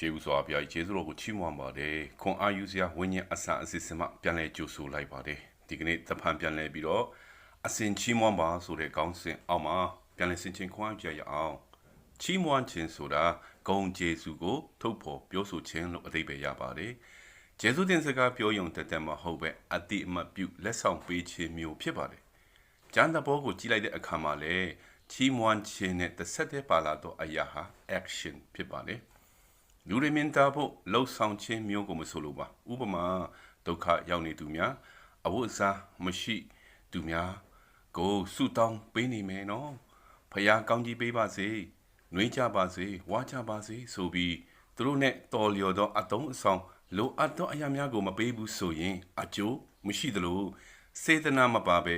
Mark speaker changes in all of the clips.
Speaker 1: ရှေးဦးစွာဘုရားကြီးကျေးဇူးတော်ကိုချီးမွမ်းပါတယ်ခွန်အာယူစရာဝိညာဉ်အစအစစ်စမပြန်လဲကြိုဆိုလိုက်ပါတယ်ဒီကနေ့တဖန်ပြန်လဲပြီးတော့အစဉ်ချီးမွမ်းပါဆိုတဲ့ခေါင်းစဉ်အောက်မှာပြန်လဲဆင်ခြင်ခွန်အားကြရအောင်ချီးမွမ်းခြင်းဆိုတာဂုံကျေးဇူးကို ထုတ်ဖော်ပြောဆိုခြင်းလို့အဓိပ္ပာယ်ရပါတယ်ကျေးဇူးတင်စကားပြောယုံတတ်တယ်မဟုတ်ပဲအတိအမတ်ပြုလက်ဆောင်ပေးခြင်းမျိုးဖြစ်ပါတယ်ကျမ်းသဘောကိုကြည့်လိုက်တဲ့အခါမှာလေချီးမွမ်းခြင်းနဲ့တစ်ဆက်တည်းပါလာတော့အရာဟာ action ဖြစ်ပါတယ် လူတွေမြင်တာဖို့လှုပ်ဆောင်ခြင်းမျိုးကိုမဆိုလိုပါဥပမာဒုက္ခရောက်နေသူများအဝတ်အစားမရှိသူများကိုဆုတောင်းပေးနေမယ်နော်ဖခင်ကောင်းကြီးပေးပါစေနှွေးကြပါစေဝါကြပါစေဆိုပြီးသူတို့နဲ့တော်လျော်သောအတုံးအဆောင်လိုအပ်သောအရာများကိုမပေးဘူးဆိုရင်အကျိုးမရှိသလိုစေတနာမပါဘဲ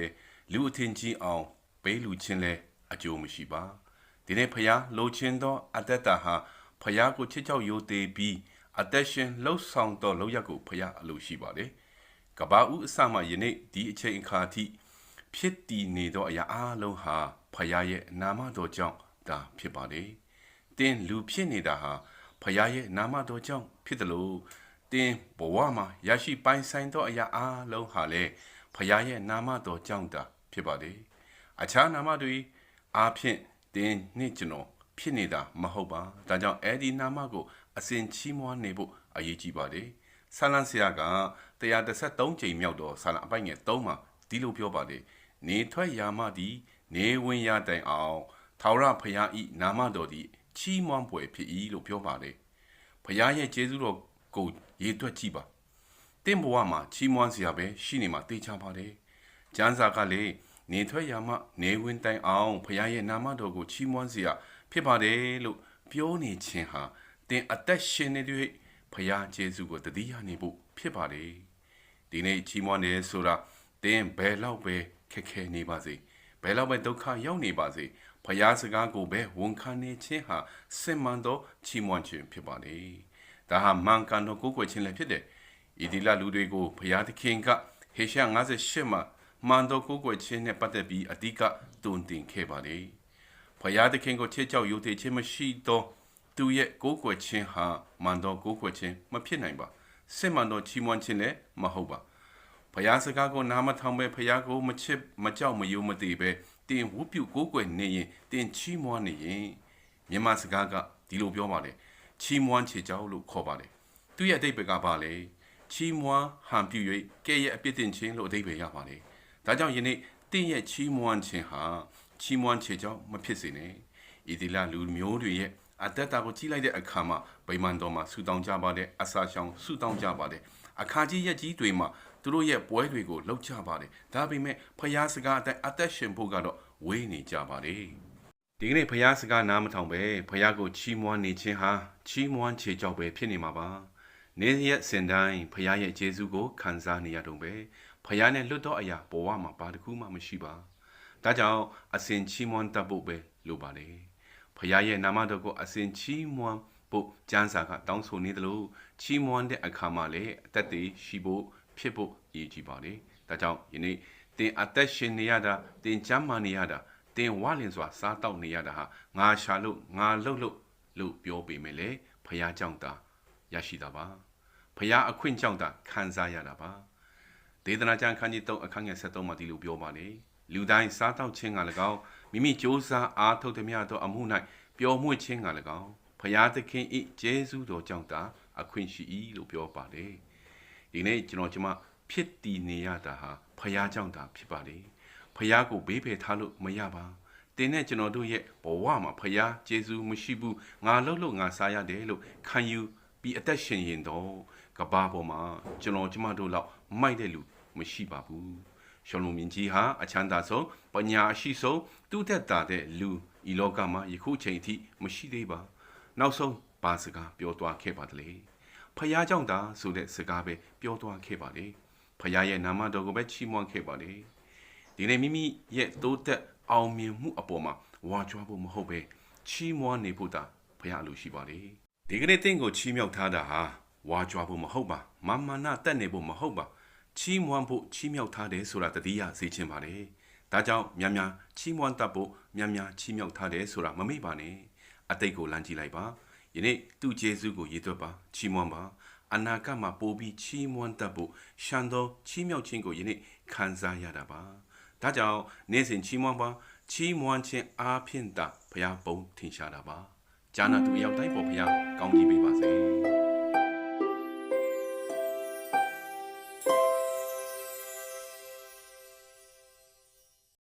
Speaker 1: လူအထင်ကြီးအောင်ပေးလူချင်းလဲအကျိုးမရှိပါဒီနေ့ဖခင်လိုချင်သောအတ္တတာဟာ ဖယားကိုချစ်ချောက်ယိုသေးပြီးအသက်ရှင်လှုပ်ဆောင်တော့လောက်ရကိုဖယားအလိုရှိပါတယ်။ကဘာဦးအစမှယနေ့ဒီအချိန်အခါထိဖြစ်တည်နေသောအရာအလုံးဟာဖယားရဲ့နာမတော်ကြောင့်ဒါဖြစ်ပါတယ်။တင်းလူဖြစ်နေတာဟာဖယားရဲ့နာမတော်ကြောင့်ဖြစ်တယ်လို့တင်းဘဝမှာရရှိပိုင်ဆိုင်သောအရာအလုံးဟာလည်းဖယားရဲ့နာမတော်ကြောင့်ဒါဖြစ်ပါတယ်။အခြားနာမတွေအားဖြင့်တင်းနှင့်ကျွန်တော် ဖြစ်နေတာမဟုတ်ပါဒါကြောင့်အဲ့ဒီနာမကိုအစဉ်ချီးမွမ်းနေဖို့အရေးကြီးပါတယ်ဆာလန်ဆရာက133ကြိမ်မြောက်တော့ဆာလန်အပိုင်ငယ်3မှာဒီလိုပြောပါတယ်နေထွက်ရာမသည် နေဝင်ရတိုင်အောင်ထာဝရဘုရားဤနာမတော်သည်ချီးမွမ်းပွဲဖြစ်၏လို့ပြောပါတယ်ဘုရားရဲ့ကျေးဇူးတော်ကိုရေတွက်ကြည့်ပါတင့်ဘဝမှာချီးမွမ်းစရာပဲရှိနေမှာသိချပါတယ်ကျမ်းစာကလည်းနေထွက်ရာမှနေဝင်တိုင်အောင်ဘုရားရဲ့နာမတော်ကိုချီးမွမ်းစရာ ဖြစ်ပါတယ်လို့ပြောနေခြင်းဟာတင်အသက်ရှင်နေတဲ့ဖရာယေရှုကိုတတိယနေဖို့ဖြစ်ပါတယ်ဒီနေ့ချီးမွမ်းတယ်ဆိုတာတင်ဘယ်လောက်ပဲခက်ခဲနေပါစေဘယ်လောက်ပဲဒုက္ခရောက်နေပါစေဖရာစကားကိုပဲဝန်ခံနေခြင်းဟာစင်မှန်သောချီးမွမ်းခြင်းဖြစ်ပါလေဒါဟာမှန်ကန်သောကိုယ်ကိုယ်ခြင်းလည်းဖြစ်တယ်ဤဒီလလူတွေကိုဖရာသခင်ကဟေရှာ58မှာမှန်သောကိုယ်ကိုယ်ခြင်းနဲ့ပတ်သက်ပြီးအဓိကတုန်တင်ခဲ့ပါလေ ဖယားသခင်ကိုချစ်ကြောက်ယုံကြည်ခြင်းမရှိသောသူရဲ့ကိုးကွယ်ခြင်းဟာမန်တော်ကိုးကွယ်ခြင်းမဖြစ်နိုင်ပါစစ်မှန်သောချီးမွမ်းခြင်းလည်းမဟုတ်ပါဖယားစကားကိုနားမထောင်ပဲဖယားကိုမချစ်မကြောက်မယုံမသိပဲတင်ဝုပြုကိုးကွယ်နေရင်တင်ချီးမွမ်းနေရင်မြန်မာစကားကဒီလိုပြောပါလေချီးမွမ်းချေကြောက်လို့ခေါ်ပါလေသူရဲ့အတိတ်ဘကပါလေချီးမွမ်းဟန်ပြု၍ကဲ့ရဲ့အပြစ်တင်ခြင်းလို့အတိတ်ပဲရပါလေဒါကြောင့်ယနေ့တင်ရဲ့ချီးမွမ်းခြင်းဟာ ချီးမွမ်းချေကြောင့်မဖြစ်စေနဲ့ဤဒီလာလူမျိုးတွေရဲ့အတ္တတာကိုကြီးလိုက်တဲ့အခါမှာဗိမာန်တော်မှာဆူတောင်းကြပါတဲ့အစာရှောင်ဆူတောင်းကြပါတယ်အခါကြီးရက်ကြီးတွေမှာသူတို့ရဲ့ပွဲတွေကိုလှုပ်ကြပါတယ်ဒါပေမဲ့ဖျားစကားအသက်အသက်ရှင်ဖို့ကတော့ဝေးနေကြပါတယ်ဒီကနေ့ဖျားစကားနားမထောင်ပဲဖျားကိုချီးမွမ်းနေခြင်းဟာချီးမွမ်းချေကြောက်ပဲဖြစ်နေမှာပါနေရက်စင်တိုင်းဖျားရဲ့ကျေးဇူးကိုခံစားနေရတော့ပဲဖျားနဲ့လွတ်တော့အရာဘဝမှာဘာတစ်ခုမှမရှိပါ ဒါကြောင့်အစဉ်ချီးမွမ်းတတ်ဖို့ပဲလိုပါလေဖခင်ရဲ့နာမတော်ကိုအစဉ်ချီးမွမ်းဖို့ကျမ်းစာကတောင်းဆိုနေတယ်လို့ချီးမွမ်းတဲ့အခါမှာလည်းအသက်တွေရှိဖို့ဖြစ်ဖို့ရည်ကြည်ပါလေဒါကြောင့်ယနေ့တင်အသက်ရှင်နေရတာတင်ချမ်းမာနေရတာတင်ဝလင်စွာစားတောက်နေရတာဟာငါရှာလို့ငါလှုပ်လို့လို့ပြောပေမဲ့လေဖခင်ကြောင့်တာရရှိတာပါဖခင်အခွင့်ကြောင့်တာခံစားရတာပါဒေသနာကျမ်းခန်းကြီး3အခန်းငယ်73မှာဒီလိုပြောပါလေ လူတိုင်းစားတောက်ခြင်းက၎င်းမိမိကြိုးစားအားထုတ်သည်များသောအမှု၌ပျော်မွေ့ခြင်းက၎င်းဖရာသခင်ဤကျေးဇူးတော်ကြောင့်သာအခွင့်ရှိ၏လို့ပြောပါတယ်ဒီနေ့ကျွန်တော်ကျွန်မဖြစ်တည်နေရတာဟာဖရာကြောင့်သာဖြစ်ပါလေဖရာကိုဘေးဖယ်ထားလို့မရပါတင်းနဲ့ကျွန်တော်တို့ရဲ့ဘဝမှာဖရာကျေးဇူးမရှိဘူးငါလှုပ်လို့ငါစားရတယ်လို့ခံယူပြီးအသက်ရှင်ရင်တော့ကဘာပေါ်မှာကျွန်တော်ကျမတို့လောက်မိုက်တဲ့လူမရှိပါဘူး ရှောလုံမြင့်ကြီးဟာအချမ်းသာဆုံးပညာအရှိဆုံးသူ့သက်တာတဲ့လူဤလောကမှာယခုချိန်ထိမရှိသေးပါ နောက်ဆုံးဘာစကားပြောသွားခဲ့ပါတလေဖယားကြောင့်သာဆိုတဲ့စကားပဲပြောသွားခဲ့ပါလေဖယားရဲ့နာမတော်ကိုပဲချီးမွမ်းခဲ့ပါလေဒီနေ့မိမိရဲ့တိုးတက်အောင်မြင်မှုအပေါ်မှာဝါကြွားဖို့မဟုတ်ပဲချီးမွမ်းနေဖို့သာဖယားအလိုရှိပါလေဒီကနေ့တင့်ကိုချီးမြှောက်ထားတာဟာဝါကြွားဖို့မဟုတ်ပါမာမနာတက်နေဖို့မဟုတ်ပါ ချီးမွမ်းဖို့ချီးမြှောက်ထားတယ်ဆိုတာတတိယစေချင်ပါတယ်။ဒါကြောင့်များများချီးမွမ်းတတ်ဖို့များများချီးမြှောက်ထားတယ်ဆိုတာမမေ့ပါနဲ့။အတိတ်ကိုလမ်းကြည့်လိုက်ပါ။ယနေ့သူ့ကျေးဇူးကိုရည်သွတ်ပါချီးမွမ်းပါအနာဂတ်မှာပို့ပြီးချီးမွမ်းတတ်ဖို့ရှမ်းသောချီးမြှောက်ခြင်းကိုယနေ့ခံစားရတာပါဒါကြောင့်နေ့စဉ်ချီးမွမ်းပါချီးမွမ်းခြင်းအားဖြင့်သာဘုရားပုံထင်ရှားတာပါဂျာနာသူအရောက်တိုင်းပေါ်ဘုရားကောင်းကြီးပေးပါစေ